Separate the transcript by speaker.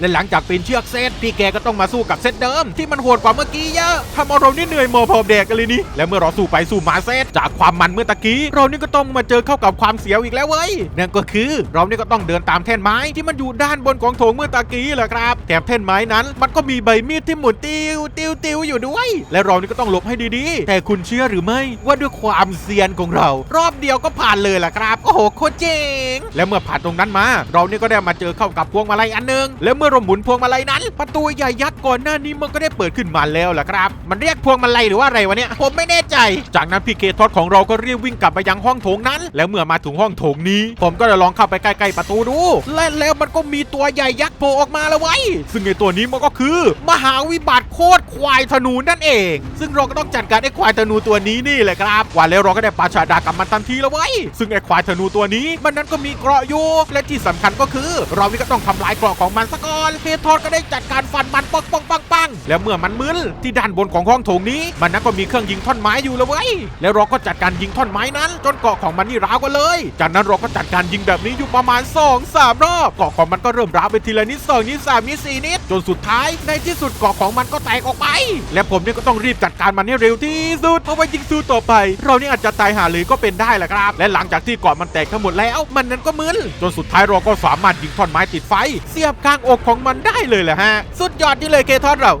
Speaker 1: และหลังจากปีนเชือกเซตพี่แกก็ต้องมาสู้กับเซตเดิม ที่มันโหดกว่าเมื่อกี้เยอะทำเอาเรานี่เหนื่อยหมอพอแดกกันเลยนี่และเมื่อเราสู้ไปสู้มาเซตจากความมันเมื่อตะกี้ เรานี่ก็ต้องมาเจอเข้ากับความเสียวอีกแล้วเว้ยนั่นก็คือเรานี่ก็ต้องเดินตามแท่นไม้ที่มันอยู่ด้านบนของโถงเมื่อตะกี้แหละครับแถมแท่นไม้นั้นมันก็มีใบมีดที่หมุนติวติวติวอยู่ด้วย และเรานี่ก็ต้องหลบให้ดีๆ แต่คุณเชื่อหรือไม่ว่าด้วยความเซียนของเรา รอบเดียวก็ผ่านเลยล่ะครับโอ้โหโคตรเจ๋งและเมื่อผ่านตรงนั้นมา เรานี่ก็ได้มาเจอเข้ากับพวงมาลัยอันนึงและเมื่อเราหมุนพวงมาลัยนั้น ประตูใหญ่ยักษ์ก่อนหน้านี้มันก็ได้เปิดขึ้นมาแล้วล่ะครับ มันเรียกพวงมาลัยหรือว่าอะไรวะเนี่ยผมไม่แน่ใจ จากนั้นพี่เคทอดของเราก็รีบวิ่งกลับไปยังห้องโถงนั้น แล้วเมื่อมาถึงห้องโถงนี้ ผมก็ได้ลองเข้าไปใกล้ๆประตูดูและแล้วมันก็มีตัวใหญ่ยักษ์โผล่ออกมาแล้วไว้ซึ่งไอตัวนี้มันก็คือ มหาวิบัติโคตรควายธนูนั่นเอง ซึ่งเราก็ต้องจัดการไอ้ควายธนูตัวนี้นี่แหละครับว่าแล้วเราก็ได้ปาชาดากับมันทันทีแล้วไว้ซึ่งไอ้ควายธนูตัวนี้ มันนั้นก็มีเกราะอยู่และที่สำคัญก็คือ เรานี่ก็ต้องทำลายเกราะของมันซะก่อนอนเคทอนก็ได้จัดการฟันมันปังปังปังปัง แล้วเมื่อมันมึนที่ด้านบนของห้องโถงนี้ มันนั้นก็มีเครื่องยิงท่อนไม้อยู่แล้วเว้ยแล้วเราก็จัดการยิงท่อนไม้นั้น จนเกาะของมันนี่ร้าวกันเลย จากนั้นเราก็จัดการยิงแบบนี้อยู่ประมาณ2อสามรอบเกาะของมันก็เริ่มร้าวไปทีละนิดสองนิดสามนิดสี่นิดจนสุดท้ายในที่สุดเกาะของมันก็แตกออกไป และผมเนี่ยก็ต้องรีบจัดการมันให้เร็วที่สุดเพราะว่ายิงสู้ต่อไป เราเนี่ยอาจจะตายหาเลยก็เป็นได้แหละครับ และหลังจากที่เกาะมันแตกทั้งหมดแล้ว มันนั้นก็มึนจนสุดท้ายเราก็สามารถยิงท่อนไม้ติดไฟ เสียบกลางอกของมันได้เลยแหละฮะ สุดยอดที่เลยเคทอนเรา